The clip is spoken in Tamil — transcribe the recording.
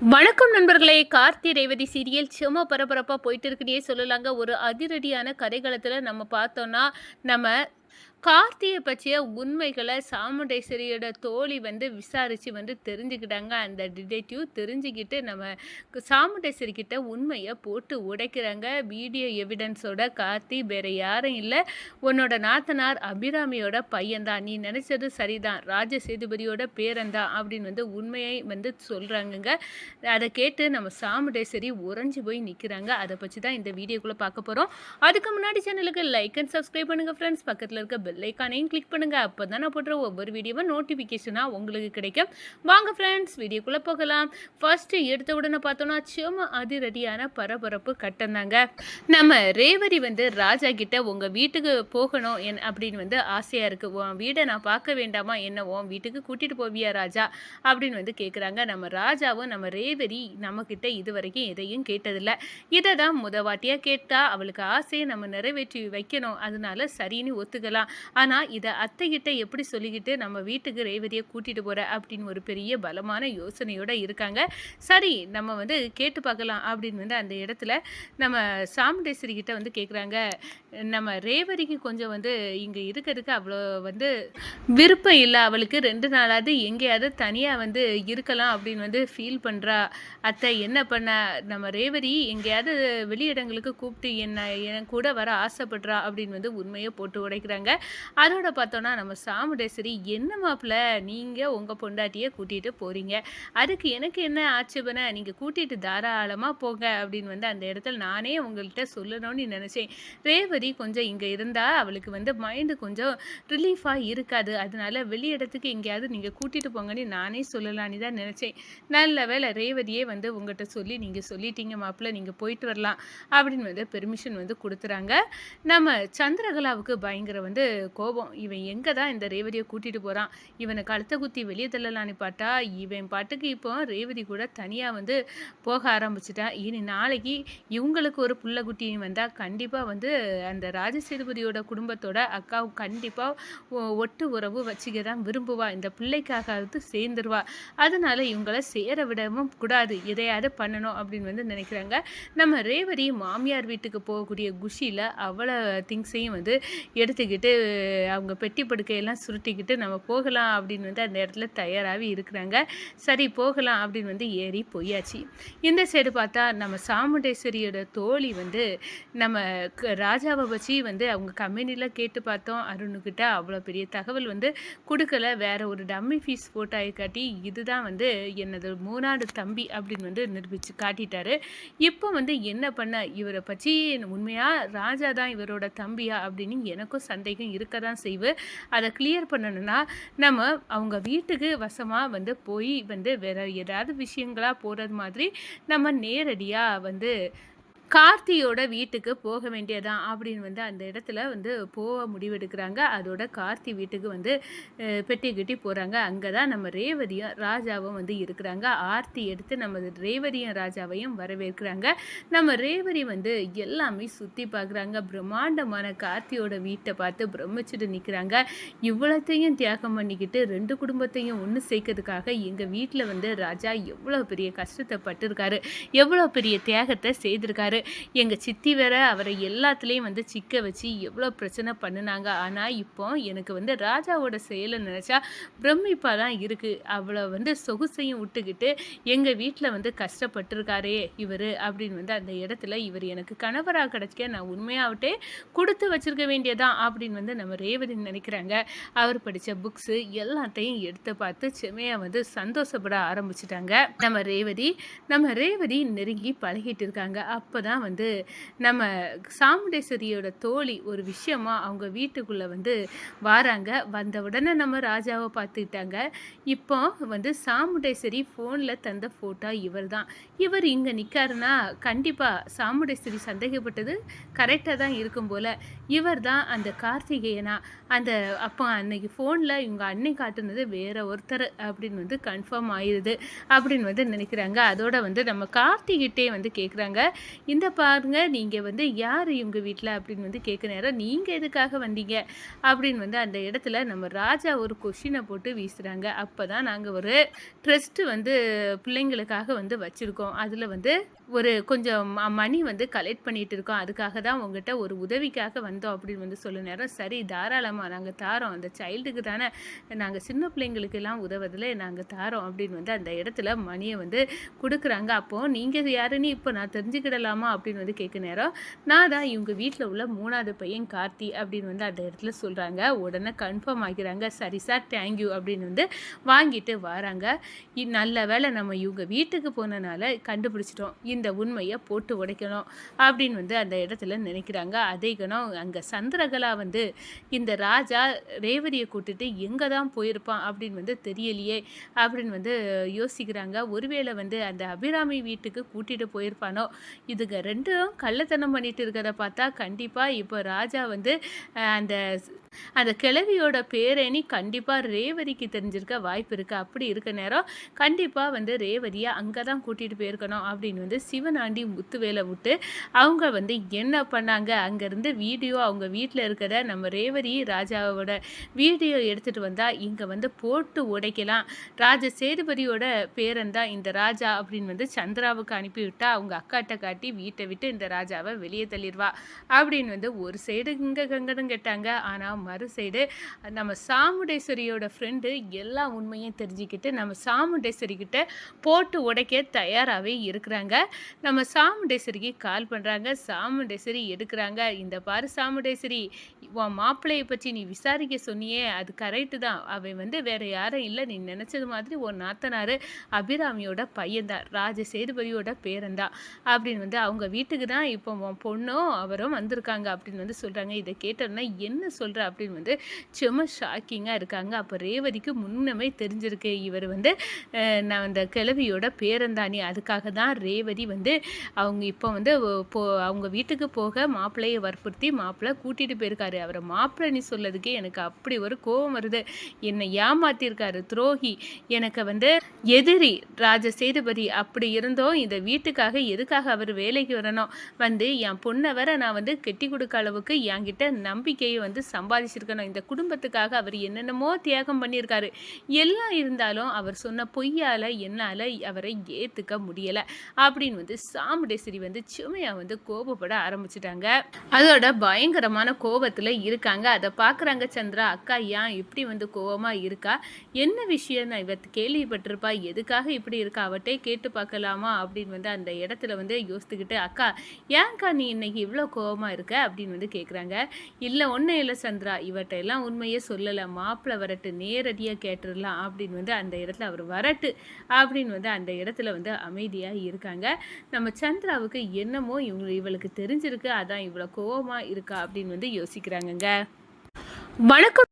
வணக்கம் நண்பர்களே. கார்த்தி ரேவதி சீரியல் சும்மா பரபரப்பாக போயிட்டு இருக்குன்னே சொல்லலாங்க. ஒரு அதிரடியான கதைகளத்தில் நம்ம பார்த்தோன்னா நம்ம கார்த்தியை பற்றிய உண்மைகளை சாமுண்டேஸ்வரியோட தோழி வந்து விசாரித்து வந்து தெரிஞ்சுக்கிட்டாங்க. அந்த டிடெக்டிவ் தெரிஞ்சுக்கிட்டு நம்ம சாமுண்டேஸ்வரி கிட்ட உண்மையை போட்டு உடைக்கிறாங்க. வீடியோ எவிடன்ஸோட கார்த்தி வேறு யாரும் இல்லை. உன்னோட நாத்தனார் அபிராமியோட பையன்தான். நீ நினச்சது சரிதான். ராஜ சேதுபதியோட பேரன்தான் அப்படின்னு வந்து உண்மையை வந்து சொல்கிறாங்கங்க அதை கேட்டு நம்ம சாமுண்டேஸ்வரி உறைஞ்சி போய் நிற்கிறாங்க அதை பற்றி தான் இந்த வீடியோக்குள்ளே பார்க்க போகிறோம் அதுக்கு முன்னாடி சேனலுக்கு லைக் அண்ட் சப்ஸ்கிரைப் பண்ணுங்கள் ஃப்ரெண்ட்ஸ் பக்கத்தில் இருக்க பெல் ஐக்கானையும் கிளிக் பண்ணுங்கள் அப்போ தான் நான் போடுற ஒவ்வொரு வீடியோவும் நோட்டிஃபிகேஷனாக உங்களுக்கு கிடைக்கும். வாங்க ஃப்ரெண்ட்ஸ் வீடியோக்குள்ளே போகலாம். ஃபர்ஸ்ட்டு எடுத்த உடனே பார்த்தோன்னா சும்மா அதிரடியான பரபரப்பு கட்டந்தாங்க நம்ம ரேவதி வந்து ராஜா கிட்ட உங்கள் வீட்டுக்கு போகணும் என் அப்படின்னு வந்து ஆசையாக இருக்குது உன் வீடை நான் பார்க்க வேண்டாமா? என்ன உன் வீட்டுக்கு கூட்டிகிட்டு போவியா ராஜா? அப்படின்னு வந்து கேட்குறாங்க நம்ம ராஜாவும் நம்ம ரேவதி நம்மக்கிட்ட இது வரைக்கும் எதையும் கேட்டதில்லை. இதை தான் முதவாட்டியாக கேட்டா அவளுக்கு ஆசையை நம்ம நிறைவேற்றி வைக்கணும். அதனால சரின்னு ஒத்துக்கலாம். ஆனால் இதை அத்தைகிட்ட எப்படி சொல்லிக்கிட்டு நம்ம வீட்டுக்கு ரேவதியை கூட்டிகிட்டு போகிற அப்படின்னு ஒரு பெரிய பலமான யோசனையோடு இருக்காங்க. சரி நம்ம வந்து கேட்டு பார்க்கலாம் அப்படின்னு வந்து அந்த இடத்துல நம்ம சாமுண்டேஸ்வரி கிட்ட வந்து கேட்குறாங்க நம்ம ரேவதிக்கு கொஞ்சம் வந்து இங்கே இருக்கிறதுக்கு அவ்வளோ வந்து விருப்பம் இல்லை. அவளுக்கு ரெண்டு நாளாவது எங்கேயாவது தனியாக வந்து இருக்கலாம் அப்படின்னு வந்து ஃபீல் பண்ணுறா அத்தை என்ன பண்ண? நம்ம ரேவதி எங்கேயாவது வெளியிடங்களுக்கு கூப்பிட்டு என்ன என் கூட வர ஆசைப்படுறா அப்படின்னு வந்து உண்மையை போட்டு உடைக்கிறாங்க. அதோட பார்த்தோன்னா நம்ம சாமுண்டேஸ்வரி என்ன மாப்பிள்ள நீங்கள் உங்கள் பொண்டாட்டியை கூட்டிகிட்டு போகிறீங்க அதுக்கு எனக்கு என்ன ஆட்சேபனை? நீங்கள் கூட்டிகிட்டு தாராளமாக போங்க. அப்படின்னு வந்து அந்த இடத்துல நானே உங்கள்கிட்ட சொல்லணும்னு நினச்சேன். ரேவதி கொஞ்சம் இங்கே இருந்தால் அவளுக்கு வந்து மைண்டு கொஞ்சம் ரிலீஃபாக இருக்காது. அதனால வெளி இடத்துக்கு எங்கேயாவது நீங்கள் கூட்டிகிட்டு போங்கன்னு நானே சொல்லலான்னு தான் நினச்சேன். நல்ல வேலை ரேவதியே வந்து உங்கள்கிட்ட சொல்லி நீங்கள் சொல்லிட்டீங்க மாப்பிள்ள நீங்கள் போயிட்டு வரலாம். அப்படின்னு வந்து பெர்மிஷன் வந்து கொடுத்துறாங்க. நம்ம சந்திரகலாவுக்கு பயங்கர வந்து கோபம். இவன் எங்கே தான் இந்த ரேவதியை கூட்டிகிட்டு போகிறான் இவனை கழுத்தை குத்தி வெளியே தள்ளலான்னு பார்த்தா இவன் பாட்டுக்கு இப்போ ரேவதி கூட தனியாக வந்து போக ஆரம்பிச்சிட்டான் இனி நாளைக்கு இவங்களுக்கு ஒரு புள்ள குட்டின்னு வந்தால் கண்டிப்பாக வந்து அந்த ராஜசேதுபதியோட குடும்பத்தோட அக்காவும் கண்டிப்பாக ஒட்டு உறவு வச்சுக்க தான் விரும்புவா. இந்த பிள்ளைக்காகவது சேர்ந்துருவா. அதனால இவங்கள சேர விடவும் கூடாது. எதையாவது பண்ணணும் அப்படின்னு வந்து நினைக்கிறாங்க. நம்ம ரேவதி மாமியார் வீட்டுக்கு போகக்கூடிய குஷியில் அவ்வளோ திங்ஸையும் வந்து எடுத்துக்கிட்டு அவங்க பெட்டி படுக்கையெல்லாம் சுருட்டிக்கிட்டு நம்ம போகலாம் அப்படின்னு வந்து அந்த இடத்துல தயாராகி இருக்கிறாங்க. சரி போகலாம் அப்படின்னு வந்து ஏறி போயாச்சு. இந்த சைடு பார்த்தா நம்ம சாமுண்டேஸ்வரியோட தோழி வந்து நம்ம க- ராஜாவை வச்சு வந்து அவங்க கம்பெனியில் கேட்டு பார்த்தோம். அருணுக்கிட்ட அவ்வளோ பெரிய தகவல் வந்து கொடுக்கல. வேற ஒரு டம்மி ஃபீஸ் போட்டோ காட்டி இதுதான் வந்து என்னது மூணாடு தம்பி அப்படின்னு வந்து நிரூபித்து காட்டிட்டாரு. இப்போ வந்து என்ன பண்ண? இவரை பற்றி உண்மையாக ராஜா தான் இவரோட தம்பியா அப்படின்னு எனக்கும் சந்தேகம் இருக்க தான் செய்வு. அதை கிளியர் பண்ணணும்னா நம்ம அவங்க வீட்டுக்கு வசமாக வந்து போய் வந்து வேற ஏதாவது விஷயங்களா போகிறது மாதிரி நம்ம நேரடியாக வந்து கார்த்தியோட வீட்டுக்கு போக வேண்டியதான் அப்படின்னு வந்து அந்த இடத்துல வந்து போக முடிவெடுக்கிறாங்க. அதோட கார்த்தி வீட்டுக்கு வந்து பெட்டி கட்டி போகிறாங்க அங்கே தான் நம்ம ரேவதியும் ராஜாவும் வந்து இருக்கிறாங்க. ஆர்த்தி எடுத்து நம்ம ரேவதியும் ராஜாவையும் வரவேற்கிறாங்க. நம்ம ரேவதி வந்து எல்லாமே சுற்றி பார்க்குறாங்க பிரம்மாண்டமான கார்த்தியோட வீட்டை பார்த்து பிரமிச்சுட்டு நிற்கிறாங்க இவ்வளோத்தையும் தியாகம் பண்ணிக்கிட்டு ரெண்டு குடும்பத்தையும் ஒன்று சேர்க்கறதுக்காக எங்கள் வீட்டில் வந்து ராஜா எவ்வளோ பெரிய கஷ்டத்தை பட்டிருக்காரு. எவ்வளோ பெரிய தியாகத்தை செய்திருக்காரு. எங்கள் சித்தி வேற அவரை எல்லாத்துலேயும் வந்து சிக்க வச்சு எவ்வளோ பிரச்சனை பண்ணினாங்க. ஆனால் இப்போ எனக்கு வந்து ராஜாவோட செயலை நினச்சா பிரமிப்பாக தான் இருக்குது அவளை வந்து சொகுசையும் விட்டுக்கிட்டு எங்கள் வீட்டில் வந்து கஷ்டப்பட்டிருக்காரே இவர் அப்படின்னு வந்து அந்த இடத்துல இவர் எனக்கு கணவராக கிடைச்சிக்க நான் உண்மையாகட்டே கொடுத்து வச்சிருக்க வேண்டியதான் அப்படின்னு வந்து நம்ம ரேவதி நினைக்கிறாங்க. அவர் படித்த புக்ஸு எல்லாத்தையும் எடுத்து பார்த்து செமையாக வந்து சந்தோஷப்பட ஆரம்பிச்சிட்டாங்க. நம்ம ரேவதி நம்ம ரேவதி நெருங்கி பழகிட்டு இருக்காங்க. அப்போ தான் வந்து நம்ம சாமுண்டேஸ்வரியோட தோழி ஒரு விஷயமா அவங்க வீட்டுக்குள்ளே வந்து வாராங்க. வந்த உடனே நம்ம ராஜாவை பார்த்துக்கிட்டாங்க. இப்போ வந்து சாமுண்டேஸ்வரி ஃபோனில் தந்த ஃபோட்டோ இவர் தான் இவர் இங்கே நிற்காருன்னா கண்டிப்பாக சாமுண்டேஸ்வரி சந்தேகப்பட்டது. கரெக்டாக தான் இருக்கும் போல். இவர் தான் அந்த கார்த்திகேயனா அந்த அப்போ அன்னைக்கு ஃபோனில் இவங்க அன்னை காட்டுனது வேற ஒருத்தர் அப்படின்னு வந்து கன்ஃபார்ம் ஆயிடுது அப்படின்னு வந்து நினைக்கிறாங்க. அதோட வந்து நம்ம கார்த்திகிட்டே வந்து கேட்குறாங்க இந்த பாருங்க நீங்கள் வந்து யார் இவங்க வீட்டில் அப்படின்னு வந்து கேட்க நேரம் நீங்கள் எதுக்காக வந்தீங்க? அப்படின்னு வந்து அந்த இடத்துல நம்ம ராஜா ஒரு கொஷினை போட்டு வீசுகிறாங்க அப்போ தான் நாங்கள் ஒரு ட்ரெஸ்ட்டு வந்து பிள்ளைங்களுக்காக வந்து வச்சுருக்கோம். அதில் வந்து ஒரு கொஞ்சம் மணி வந்து கலெக்ட் பண்ணிகிட்டு இருக்கோம். அதுக்காக தான் உங்கள்கிட்ட ஒரு உதவிக்காக வந்தோம் அப்படின்னு வந்து சொல்ல நேரம். சரி தாராளமாக நாங்கள் தாரோம். அந்த சைல்டுக்கு தானே நாங்கள் சின்ன பிள்ளைங்களுக்கெல்லாம் உதவதில் நாங்கள் தாரோம் அப்படின்னு வந்து அந்த இடத்துல மணியை வந்து கொடுக்குறாங்க. அப்போது நீங்கள் யாருன்னு இப்போ நான் தெரிஞ்சுக்கிடலாமா? அப்படின்னு வந்து கேட்க நேரம். நான் தான் இவங்க வீட்டில் உள்ள மூணாவது பையன் கார்த்தி அப்படின்னு வந்து அந்த இடத்துல சொல்கிறாங்க உடனே கன்ஃபார்ம் ஆகிறாங்க. சரி சார் தேங்க்யூ அப்படின்னு வந்து வாங்கிட்டு வராங்க. இ- நல்ல வேளை நம்ம இவங்க வீட்டுக்கு போனனால கண்டுபிடிச்சிட்டோம். இந்த உண்மையை போட்டு உடைக்கணும் அப்படின்னு வந்து அந்த இடத்துல நினைக்கிறாங்க. அதே கணம் அங்கே சந்திரகலா வந்து இந்த ராஜா ரேவதியை கூட்டிட்டு எங்கே தான் போயிருப்பான் அப்படின்னு வந்து தெரியலையே அப்படின்னு வந்து யோசிக்கிறாங்க. ஒருவேளை வந்து அந்த அபிராமி வீட்டுக்கு கூட்டிகிட்டு போயிருப்பானோ? இதுங்க ரெண்டும் கள்ளத்தனம் பண்ணிட்டு இருக்கிறத பார்த்தா கண்டிப்பாக இப்போ ராஜா வந்து அந்த அந்த கிழவியோட பேரணி கண்டிப்பாக ரேவதிக்கு தெரிஞ்சிருக்க வாய்ப்பு இருக்குது அப்படி இருக்க நேரம் கண்டிப்பாக வந்து ரேவதியை அங்கே தான் கூட்டிகிட்டு போயிருக்கணும் அப்படின்னு வந்து சிவனாண்டி முத்துவேலை விட்டு அவங்க வந்து என்ன பண்ணாங்க? அங்கேருந்து வீடியோ அவங்க வீட்டில் இருக்கிற நம்ம ரேவதி ராஜாவோட வீடியோ எடுத்துகிட்டு வந்தால் இங்கே வந்து போட்டு உடைக்கலாம். ராஜ சேதுபதியோட பேரன் தான் இந்த ராஜா அப்படின்னு வந்து சந்திராவுக்கு அனுப்பிவிட்டா அவங்க அக்காட்ட காட்டி வீட்டை விட்டு இந்த ராஜாவை வெளியே தள்ளிடுவா அப்படின்னு வந்து ஒரு சைடு இங்கே கங்கடம் கேட்டாங்க. ஆனால் மறு சைடு நம்ம சாமுண்டேஸ்வரியோட ஃப்ரெண்டு எல்லா உண்மையும் தெரிஞ்சுக்கிட்டு நம்ம சாமுண்டேஸ்வரி கிட்ட போட்டு உடைக்க தயாராகவே இருக்கிறாங்க. நம்ம சாமுண்டேஸ்வரிக்கு கால் பண்ணுறாங்க சாமுண்டேஸ்வரி எடுக்கிறாங்க. இந்த பாரு சாமுண்டேஸ்வரி உன் மாப்பிள்ளையை பற்றி நீ விசாரிக்க சொன்னியே அது கரெக்டு தான். அவன் வந்து வேற யாரும் இல்லை. நீ நினச்சது மாதிரி உன் நாத்தனார் அபிராமியோட பையன்தான் ராஜ சேதுபதியோட பேரன்தான் அப்படின்னு வந்து அவங்க வீட்டுக்கு தான் இப்போ உன் பொண்ணும் அவரும் வந்திருக்காங்க அப்படின்னு வந்து சொல்கிறாங்க இதை கேட்டோன்னா என்ன சொல்கிற அப்படின்னு வந்து செம ஷாக்கிங்காக இருக்காங்க. அப்போ ரேவதிக்கு முன்னமே தெரிஞ்சிருக்கு. இவர் வந்து நான் அந்த கிழவியோட பேரந்தானி அதுக்காக தான் ரேவதி வந்து அவங்க இப்போ வந்து போ அவங்க வீட்டுக்கு போக மாப்பிள்ளையை வற்புறுத்தி மாப்பிள்ளை கூட்டிகிட்டு போயிருக்காரு. அவரை மாப்பிள்ளை நீ சொல்லதுக்கே எனக்கு அப்படி ஒரு கோபம் வருது. என்னை ஏமாத்திருக்காரு துரோகி. எனக்கு வந்து எதிரி ராஜ சேதுபதி அப்படி இருந்தோம். இந்த வீட்டுக்காக எதுக்காக அவர் வேலைக்கு வரணும்? வந்து என் பொண்ணை வர நான் வந்து கெட்டி கொடுக்க அளவுக்கு என்கிட்ட நம்பிக்கையை வந்து சம்பாதிச்சிருக்கணும். இந்த குடும்பத்துக்காக அவர் என்னென்னமோ தியாகம் பண்ணியிருக்காரு. எல்லாம் இருந்தாலும் அவர் சொன்ன பொய்யால் என்னால் அவரை ஏற்றுக்க முடியலை. அப்படின்னு வந்து சாமுண்டேஸ்வரி வந்து சுமையாக வந்து கோபப்பட ஆரம்பிச்சிட்டாங்க. அதோட பயங்கரமான கோபத்தில் இருக்காங்க. அதை பார்க்குறாங்க சந்திரா அக்கா ஏன் இப்படி வந்து கோபமாக இருக்கா? என்ன விஷயம்? நான் இவ கேள்விப்பட்டிருப்பா. எதுக்காக இப்படி இருக்கா? அவட்டே கேட்டு பார்க்கலாமா அப்படின்னு வந்து அந்த இடத்துல வந்து யோசித்துக்கிட்டு அக்கா ஏன்க்கா நீ இன்னைக்கு இவ்வளோ கோபமாக இருக்க? அப்படின்னு வந்து கேட்குறாங்க இல்லை ஒன்றும் இல்லை சந்திரா. இவட்ட எல்லாம் உண்மையே சொல்லலை மாப்பிள்ளை வரட்டு நேரடியாக கேட்டுடலாம் அப்படின்னு வந்து அந்த இடத்துல அவர் வரட்டு அப்படின்னு வந்து அந்த இடத்துல வந்து அமைதியாக இருக்காங்க. நம்ம சந்திராவுக்கு என்னமோ இவங்க இவளுக்கு தெரிஞ்சிருக்கு அதான் இவ்வளோ கோபமாக இருக்கா அப்படின்னு வந்து யோசிக்கிறாங்கங்க. வணக்கம்.